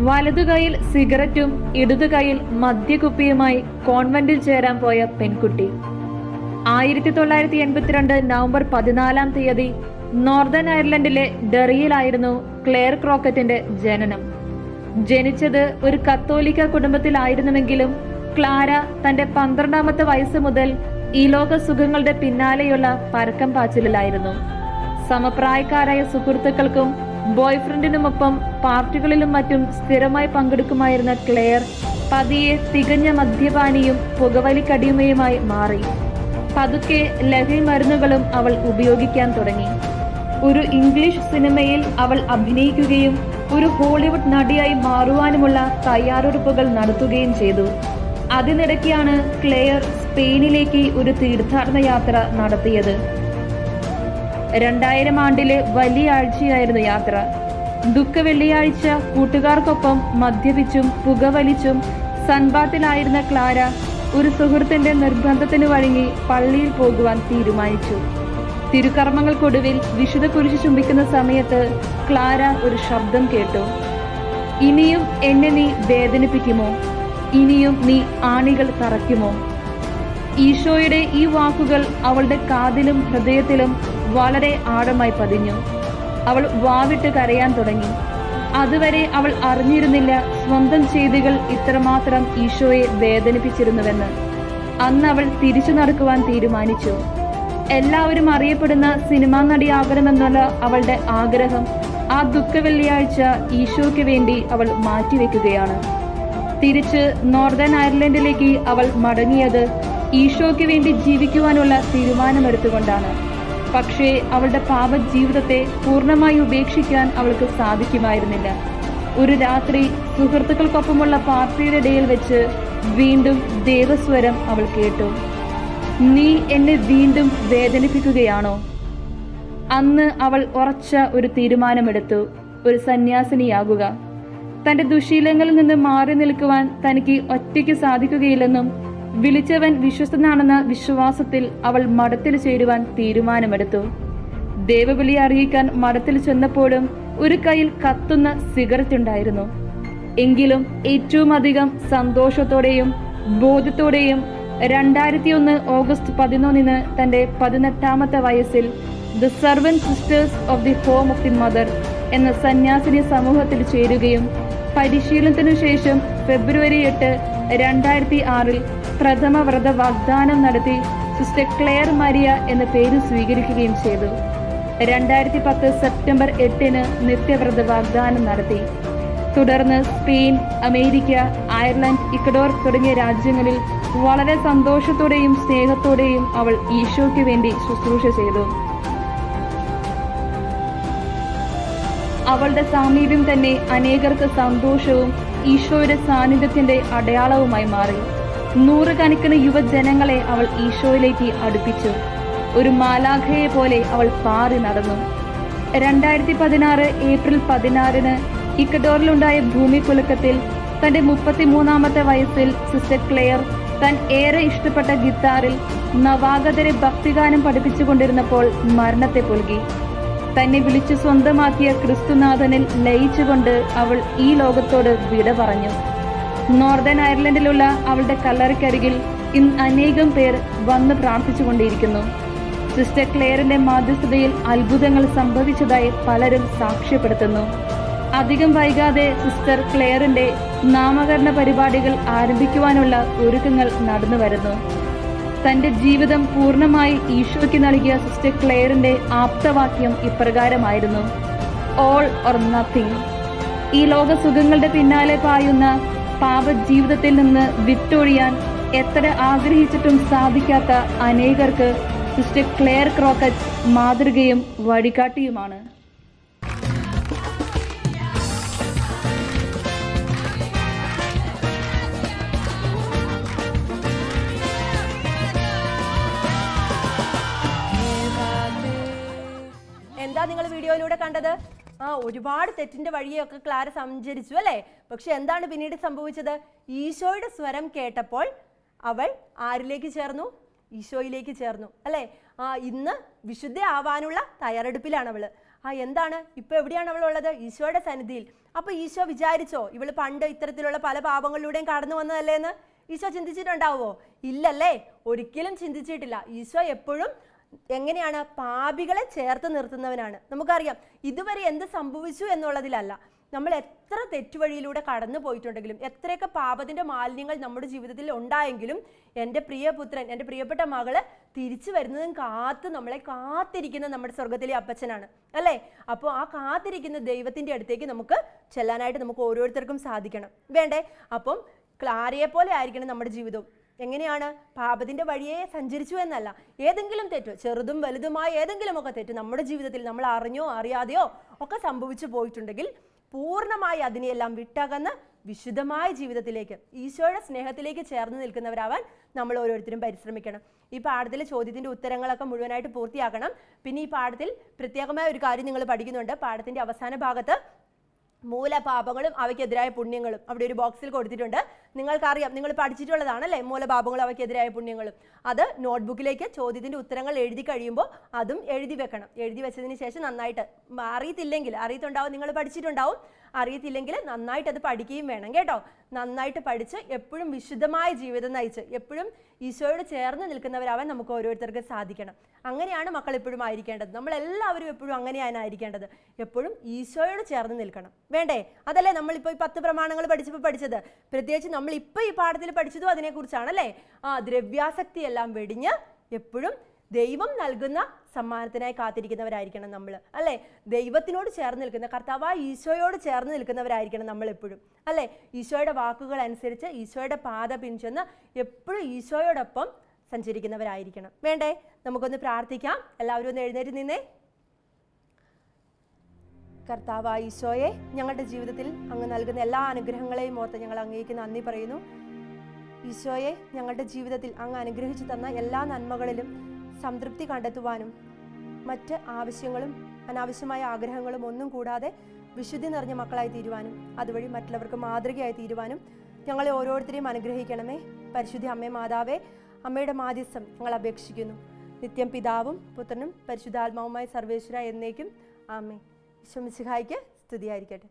വലതു കൈയിൽ സിഗരറ്റും ഇടതു കൈയിൽ മദ്യകുപ്പിയുമായി കോൺവെന്റിൽ ചേരാൻ പോയ പെൺകുട്ടി. ആയിരത്തി തൊള്ളായിരത്തി എൺപത്തിരണ്ട് നവംബർ പതിനാലാം തീയതി നോർത്തേൺ അയർലൻഡിലെ ഡെറിയിലായിരുന്നു ക്ലെയർ ക്രോക്കറ്റിന്റെ ജനനം. ജനിച്ചത് ഒരു കത്തോലിക്ക കുടുംബത്തിലായിരുന്നുവെങ്കിലും ക്ലാര തന്റെ പന്ത്രണ്ടാമത്തെ വയസ്സ് മുതൽ ഈ ലോക സുഖങ്ങളുടെ പിന്നാലെയുള്ള പരക്കം പാച്ചിലായിരുന്നു സമപ്രായക്കാരായ സുഹൃത്തുക്കൾക്കും ബോയ്ഫ്രണ്ടിനുമൊപ്പം പാർട്ടികളിലും മറ്റും സ്ഥിരമായി പങ്കെടുക്കുമായിരുന്ന ക്ലെയർ പതിയെ തികഞ്ഞ മദ്യപാനിയും പുകവലിക്കടിയുമയുമായി മാറി. പതുക്കെ ലഹരി മരുന്നുകളും അവൾ ഉപയോഗിക്കാൻ തുടങ്ങി. ഒരു ഇംഗ്ലീഷ് സിനിമയിൽ അവൾ അഭിനയിക്കുകയും ഒരു ഹോളിവുഡ് നടിയായി മാറുവാനുമുള്ള തയ്യാറെടുപ്പുകൾ നടത്തുകയും ചെയ്തു. അതിനിടയ്ക്കാണ് ക്ലെയർ സ്പെയിനിലേക്ക് ഒരു തീർത്ഥാടന യാത്ര നടത്തിയത്. രണ്ടായിരം ആണ്ടിലെ വലിയ ആഴ്ചയായിരുന്നു യാത്ര. ദുഃഖ വെള്ളിയാഴ്ച കൂട്ടുകാർക്കൊപ്പം മദ്യപിച്ചും പുകവലിച്ചും സൻബാത്തിലായിരുന്ന ക്ലാര ഒരു സുഹൃത്തിന്റെ നിർബന്ധത്തിന് വഴങ്ങി പള്ളിയിൽ പോകുവാൻ തീരുമാനിച്ചു. തിരുക്കർമ്മങ്ങൾക്കൊടുവിൽ വിശുദ്ധ കുരിശ് ചുംബിക്കുന്ന സമയത്ത് ക്ലാര ഒരു ശബ്ദം കേട്ടു. ഇനിയും എന്നെ നീ വേദനിപ്പിക്കുമോ? ഇനിയും നീ ആണികൾ തറയ്ക്കുമോ? ഈശോയുടെ ഈ വാക്കുകൾ അവളുടെ കാതിലും ഹൃദയത്തിലും വളരെ ആഴമായി പതിഞ്ഞു. അവൾ വാവിട്ട് കരയാൻ തുടങ്ങി. അതുവരെ അവൾ അറിഞ്ഞിരുന്നില്ല സ്വന്തം ചെയ്തികൾ ഇത്രമാത്രം ഈശോയെ വേദനിപ്പിച്ചിരുന്നുവെന്ന്. അന്ന് അവൾ തിരിച്ചു നടക്കുവാൻ തീരുമാനിച്ചു. എല്ലാവരും അറിയപ്പെടുന്ന സിനിമാ നടിയാകണമെന്നുള്ള അവളുടെ ആഗ്രഹം ആ ദുഃഖ വെള്ളിയാഴ്ച ഈശോയ്ക്ക് വേണ്ടി അവൾ മാറ്റിവെക്കുകയാണ്. തിരിച്ച് നോർത്തേൺ അയർലൻഡിലേക്ക് അവൾ മടങ്ങിയത് ഈശോയ്ക്ക് വേണ്ടി ജീവിക്കുവാനുള്ള തീരുമാനമെടുത്തുകൊണ്ടാണ്. പക്ഷേ അവളുടെ പാപ ജീവിതത്തെ പൂർണമായി ഉപേക്ഷിക്കാൻ അവൾക്ക് സാധിക്കുമായിരുന്നില്ല. ഒരു രാത്രി സുഹൃത്തുക്കൾക്കൊപ്പമുള്ള പാർട്ടിയുടെ ഇടയിൽ വെച്ച് വീണ്ടും ദേവസ്വരം അവൾ കേട്ടു. നീ എന്നെ വീണ്ടും വേദനിപ്പിക്കുകയാണോ? അന്ന് അവൾ ഉറച്ച ഒരു തീരുമാനമെടുത്തു. ഒരു സന്യാസിനിയാകുക. തന്റെ ദുശീലങ്ങളിൽ നിന്ന് മാറി നിൽക്കുവാൻ തനിക്ക് ഒറ്റയ്ക്ക് സാധിക്കുകയില്ലെന്നും വിളിച്ചവൻ വിശ്വസ്തനാണെന്ന വിശ്വാസത്തിൽ അവൾ മഠത്തിൽ ചേരുവാൻ തീരുമാനമെടുത്തു. ദേവവിളി അറിയിക്കാൻ മഠത്തിൽ ചെന്നപ്പോഴും ഒരു കയ്യിൽ കത്തുന്ന സിഗരറ്റ് ഉണ്ടായിരുന്നു എങ്കിലും ഏറ്റവും അധികം സന്തോഷത്തോടെയും ബോധത്തോടെയും രണ്ടായിരത്തി ഒന്ന് ഓഗസ്റ്റ് പതിനൊന്നിന് തന്റെ പതിനെട്ടാമത്തെ വയസ്സിൽ the servant sisters of the home of the mother എന്ന സന്യാസിനി സമൂഹത്തിൽ ചേരുകയും പരിശീലനത്തിനു ശേഷം ഫെബ്രുവരി എട്ട് രണ്ടായിരത്തി ആറിൽ പ്രഥമ വ്രത വാഗ്ദാനം നടത്തി സിസ്റ്റർ ക്ലെയർ മരിയ എന്ന പേര് സ്വീകരിക്കുകയും ചെയ്തു. രണ്ടായിരത്തി പത്ത് സെപ്റ്റംബർ എട്ടിന് നിത്യവ്രത വാഗ്ദാനം നടത്തി. തുടർന്ന് സ്പെയിൻ അമേരിക്ക അയർലൻഡ് ഇക്കഡോർ തുടങ്ങിയ രാജ്യങ്ങളിൽ വളരെ സന്തോഷത്തോടെയും സ്നേഹത്തോടെയും അവൾ ഈശോയ്ക്ക് വേണ്ടി ശുശ്രൂഷ ചെയ്തു. അവളുടെ സാമീപ്യം തന്നെ അനേകർക്ക് സന്തോഷവും ഈശോയുടെ സാന്നിധ്യത്തിന്റെ അടയാളവുമായി മാറി. നൂറുകണക്കിന് യുവജനങ്ങളെ അവൾ ഈശോയിലേക്ക് അടുപ്പിച്ചു. ഒരു മാലാഖയെ പോലെ അവൾ പാറി നടന്നു. രണ്ടായിരത്തി പതിനാറ് ഏപ്രിൽ പതിനാറിന് ഇക്കഡോറിലുണ്ടായ ഭൂമികുലുക്കത്തിൽ തന്റെ മുപ്പത്തിമൂന്നാമത്തെ വയസ്സിൽ സിസ്റ്റർ ക്ലെയർ താൻ ഏറെ ഇഷ്ടപ്പെട്ട ഗിത്താറിൽ നവാഗതരെ ഭക്തിഗാനം പഠിപ്പിച്ചുകൊണ്ടിരുന്നപ്പോൾ മരണത്തെ പുൽകി. തന്നെ വിളിച്ചു സ്വന്തമാക്കിയ ക്രിസ്തുനാഥനിൽ ലയിച്ചുകൊണ്ട് അവൾ ഈ ലോകത്തോട് വിട പറഞ്ഞു. നോർത്തേൺ അയർലൻഡിലുള്ള അവളുടെ കല്ലറയ്ക്കരികിൽ ഇന്ന് അനേകം പേർ വന്ന് പ്രാർത്ഥിച്ചുകൊണ്ടിരിക്കുന്നു. സിസ്റ്റർ ക്ലെയറിന്റെ മാധ്യസ്ഥതയിൽ അത്ഭുതങ്ങൾ സംഭവിച്ചതായി പലരും സാക്ഷ്യപ്പെടുത്തുന്നു. അധികം വൈകാതെ സിസ്റ്റർ ക്ലെയറിന്റെ നാമകരണ പരിപാടികൾ ആരംഭിക്കുവാനുള്ള ഒരുക്കങ്ങൾ നടന്നു വരുന്നു തന്റെ ജീവിതം പൂർണമായി ഈശോയ്ക്ക് നൽകിയ സിസ്റ്റർ ക്ലെയറിന്റെ ആപ്തവാക്യം ഇപ്രകാരമായിരുന്നു. ഓൾ ഓർ നത്തിങ് ഈ ലോക സുഖങ്ങളുടെ പിന്നാലെ പായുന്ന പാപ ജീവിതത്തിൽ നിന്ന് വിട്ടൊഴിയാൻ എത്ര ആഗ്രഹിച്ചിട്ടും സാധിക്കാത്ത അനേകർക്ക് സിസ്റ്റർ ക്ലെയർ ക്രോക്കറ്റ് മാതൃകയും വഴികാട്ടിയുമാണ്. എന്താ നിങ്ങൾ വീഡിയോയിലൂടെ കണ്ടത്. ആ ഒരുപാട് തെറ്റിന്റെ വഴിയൊക്കെ ക്ലാര സഞ്ചരിച്ചു അല്ലേ? പക്ഷെ എന്താണ് പിന്നീട് സംഭവിച്ചത്? ഈശോയുടെ സ്വരം കേട്ടപ്പോൾ അവൾ ആരിലേക്ക് ചേർന്നു? ഈശോയിലേക്ക് ചേർന്നു അല്ലേ? ആ ഇന്ന് വിശുദ്ധ ആവാനുള്ള തയ്യാറെടുപ്പിലാണ് അവൾ. ആ എന്താണ്? ഇപ്പൊ എവിടെയാണ് അവൾ ഉള്ളത്? ഈശോയുടെ സന്നിധിയിൽ. അപ്പൊ ഈശോ വിചാരിച്ചോ ഇവൾ പണ്ട് ഇത്തരത്തിലുള്ള പല പാപങ്ങളിലൂടെയും കടന്നു വന്നതല്ലേ എന്ന്? ഈശോ ചിന്തിച്ചിട്ടുണ്ടാവോ ഇല്ലല്ലേ ഒരിക്കലും ചിന്തിച്ചിട്ടില്ല. ഈശോ എപ്പോഴും എങ്ങനെയാണ് പാപികളെ ചേർത്ത് നിർത്തുന്നവനാണ്? നമുക്കറിയാം ഇതുവരെ എന്ത് സംഭവിച്ചു എന്നുള്ളതിലല്ല. നമ്മൾ എത്ര തെറ്റുവഴിയിലൂടെ കടന്നു പോയിട്ടുണ്ടെങ്കിലും എത്രയൊക്കെ പാപത്തിന്റെ മാലിന്യങ്ങൾ നമ്മുടെ ജീവിതത്തിൽ ഉണ്ടായെങ്കിലും എന്റെ പ്രിയപുത്രൻ എന്റെ പ്രിയപ്പെട്ട മകൾ തിരിച്ചു വരുന്നതും കാത്ത് നമ്മളെ കാത്തിരിക്കുന്ന നമ്മുടെ സ്വർഗത്തിലെ അപ്പച്ചനാണ്. അല്ലേ? അപ്പോൾ ആ കാത്തിരിക്കുന്ന ദൈവത്തിന്റെ അടുത്തേക്ക് നമുക്ക് ചെല്ലാനായിട്ട് നമുക്ക് ഓരോരുത്തർക്കും സാധിക്കണം. വേണ്ടേ? അപ്പം ക്ലാരയെ പോലെ ആയിരിക്കണം നമ്മുടെ ജീവിതവും. എങ്ങനെയാണ്? പാപത്തിന്റെ വഴിയെ സഞ്ചരിച്ചു എന്നല്ല. ഏതെങ്കിലും തെറ്റ് ചെറുതും വലുതുമായ ഏതെങ്കിലുമൊക്കെ തെറ്റ് നമ്മുടെ ജീവിതത്തിൽ നമ്മൾ അറിഞ്ഞോ അറിയാതെയോ ഒക്കെ സംഭവിച്ചു പോയിട്ടുണ്ടെങ്കിൽ പൂർണമായി അതിനെയെല്ലാം വിട്ടകന്ന് വിശുദ്ധമായ ജീവിതത്തിലേക്ക് ഈശോയുടെ സ്നേഹത്തിലേക്ക് ചേർന്ന് നിൽക്കുന്നവരാവാൻ നമ്മൾ ഓരോരുത്തരും പരിശ്രമിക്കണം. ഈ പാഠത്തിലെ ചോദ്യത്തിന്റെ ഉത്തരങ്ങളൊക്കെ മുഴുവനായിട്ട് പൂർത്തിയാക്കണം. പിന്നെ ഈ പാഠത്തിൽ പ്രത്യേകമായ ഒരു കാര്യം നിങ്ങൾ പഠിക്കുന്നുണ്ട്. പാഠത്തിന്റെ അവസാന ഭാഗത്ത് മൂലപാപങ്ങളും അവയ്ക്കെതിരായ പുണ്യങ്ങളും. അവിടെ ഒരു ബോക്സിൽ കൊടുത്തിട്ടുണ്ട്. നിങ്ങൾക്കറിയാം നിങ്ങൾ പഠിച്ചിട്ടുള്ളതാണ് അല്ലേ മൂലപാപങ്ങളും അവയ്ക്കെതിരായ പുണ്യങ്ങളും. അത് നോട്ട്ബുക്കിലേക്ക് ചോദ്യത്തിന്റെ ഉത്തരങ്ങൾ എഴുതി കഴിയുമ്പോൾ അതും എഴുതി വെക്കണം. എഴുതി വെച്ചതിന് ശേഷം നന്നായിട്ട് അറിയത്തില്ലെങ്കിൽ അറിയത്തുണ്ടാവും നിങ്ങൾ പഠിച്ചിട്ടുണ്ടാവും അറിയത്തില്ലെങ്കിൽ നന്നായിട്ട് അത് പഠിക്കുകയും വേണം കേട്ടോ. നന്നായിട്ട് പഠിച്ച് എപ്പോഴും വിശുദ്ധമായ ജീവിതം നയിച്ച് എപ്പോഴും ഈശോയോട് ചേർന്ന് നിൽക്കുന്നവരാവാൻ നമുക്ക് ഓരോരുത്തർക്കും സാധിക്കണം. അങ്ങനെയാണ് മക്കൾ എപ്പോഴും ആയിരിക്കേണ്ടത്. നമ്മളെല്ലാവരും എപ്പോഴും അങ്ങനെയാണ് ആയിരിക്കേണ്ടത്. എപ്പോഴും ഈശോയോട് ചേർന്ന് നിൽക്കണം. വേണ്ടേ? അതല്ലേ നമ്മളിപ്പോൾ ഈ പത്ത് പ്രമാണങ്ങൾ പഠിച്ചപ്പോൾ പഠിച്ചത്. പ്രത്യേകിച്ച് നമ്മൾ ഇപ്പോൾ ഈ പാഠത്തിൽ പഠിച്ചതും അതിനെക്കുറിച്ചാണല്ലേ? ആ ദ്രവ്യാസക്തിയെല്ലാം വെടിഞ്ഞ് എപ്പോഴും ദൈവം നൽകുന്ന സമ്മാനത്തിനായി കാത്തിരിക്കുന്നവരായിരിക്കണം നമ്മൾ അല്ലേ? ദൈവത്തിനോട് ചേർന്ന് നിൽക്കുന്ന കർത്താവ് ഈശോയോട് ചേർന്ന് നിൽക്കുന്നവരായിരിക്കണം നമ്മൾ എപ്പോഴും അല്ലേ? ഈശോയുടെ വാക്കുകൾ അനുസരിച്ച് ഈശോയുടെ പാത പിൻചെന്ന് എപ്പോഴും ഈശോയോടൊപ്പം സഞ്ചരിക്കുന്നവരായിരിക്കണം. വേണ്ടേ? നമുക്കൊന്ന് പ്രാർത്ഥിക്കാം. എല്ലാവരും ഒന്ന് എഴുന്നേറ്റ് നിന്നേ. കർത്താവ് ഈശോയെ ഞങ്ങളുടെ ജീവിതത്തിൽ അങ്ങ് നൽകുന്ന എല്ലാ അനുഗ്രഹങ്ങളെയും ഓർത്ത് ഞങ്ങൾ അങ്ങേക്ക് നന്ദി പറയുന്നു. ഈശോയെ ഞങ്ങളുടെ ജീവിതത്തിൽ അങ്ങ് അനുഗ്രഹിച്ചു തന്ന എല്ലാ നന്മകളിലും സംതൃപ്തി കണ്ടെത്തുവാനും മറ്റ് ആവശ്യങ്ങളും അനാവശ്യമായ ആഗ്രഹങ്ങളും ഒന്നും കൂടാതെ വിശുദ്ധി നിറഞ്ഞ മക്കളായി തീരുവാനും അതുവഴി മറ്റുള്ളവർക്ക് മാതൃകയായി തീരുവാനും ഞങ്ങളെ ഓരോരുത്തരെയും അനുഗ്രഹിക്കണമേ. പരിശുദ്ധി അമ്മേ മാതാവേ അമ്മയുടെ മാധ്യസ്ഥം ഞങ്ങൾ അപേക്ഷിക്കുന്നു. നിത്യം പിതാവും പുത്രനും പരിശുദ്ധാത്മാവുമായ സർവേശ്വര എന്നേക്കും. ആമേ വിശ്വമിസിഹായിക്ക് സ്തുതിയായിരിക്കട്ടെ.